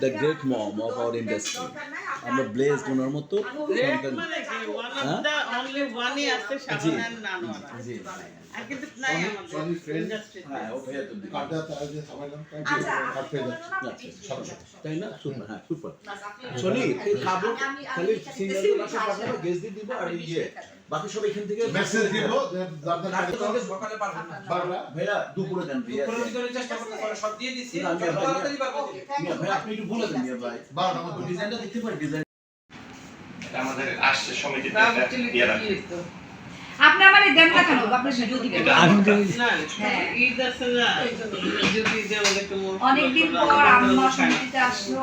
The great mom of our industry. আমরা blessed ওনার মতো মানে হ্যাঁ? হ্যাঁ তাই আচ্ছা, না, আচ্ছা, সুপার হ্যাঁ সুপার। শনি খাব। খালি সিঙ্গেল দিয়ে দিব আর ইয়ে। বাকি সব এখান থেকে মেসেজ দিব সকালে পারবেন না। বাংলা ভাইয়া দুপুরে দেন ভাইয়া দুপুরের ভিতরে চেষ্টা করতে পারো সব দিয়ে আবার- তাড়াতাড়ি পারবে Okay, thank মিয়া you. ভাই আপনি একটু বলে দেন ভাই। বারোটা মতো। ডিজাইনটা দেখতে পারি ডিজাইন। এটা আমাদের আসছে সমিতিতে এটা দিয়ে রাখি। আপনি আমার দেন না কেন? আপনি ভিডিও দিবেন এটা না, হ্যাঁ। ঈদ আছে না, যদি দেওয়া হলে একটু মোর- অনেকদিন পর আম্মা সমিতিতে আসলো।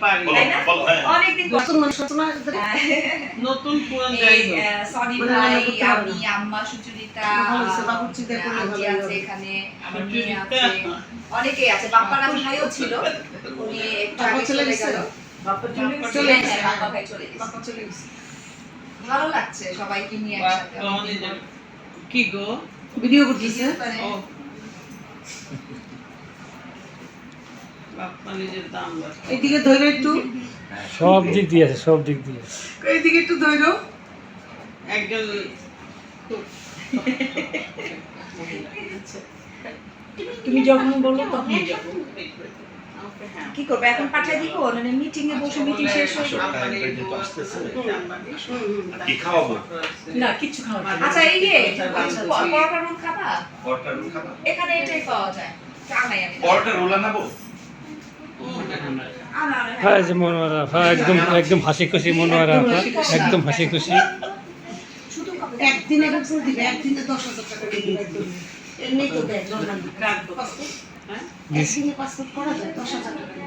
পারি। বলো, হ্যাঁ। পর। নতুন পুরান যাই। আহ, সনি ভাই আমি আম্মা সুচরিতা আছে এখানে আমার অনেকেই আছে। বাপ্পার নাম ভাইও ছিল। উনি একটু আগে চলে গেল। বাপ্পা চলে গেছে? চলে গেছে। বাপ্পা চলে গেছে। ভালো লাগছে সবাইকে নিয়ে একসাথে। কি গো? ভিডিও করতেছে। মানে ও। এইদিকে ধরো একটু। সব দিক দিয়ে আছে সব দিক দিয়ে একটু ধরো। একজন তুমি যখন বলো তখন যাব হ্যাঁ কি করবে? এখন পাঠিয়ে দিব? মানে মিটিং এ বসে মিটিং শেষ হয়ে গেল। কি খাওয়াবো? না কিচ্ছু খাওয়া যাবে না। আচ্ছা এই যে পরোটা রুল খাবা? পরোটা রোল খাবা? এখানে এটাই পাওয়া যায়। চা নাই আমি। পরোটা রোল আনাবো? আনা আনা হ্যাঁ। মনোয়ারা হ্যাঁ একদম একদম হাসি খুশি মনোয়ারা একদম হাসি খুশি। শুধু একদিনে একদিনে দশ হাজার টাকা দিবে। এমনি তো দেয় একদিনে পাসপোর্ট করা যায় দশ হাজার টাকা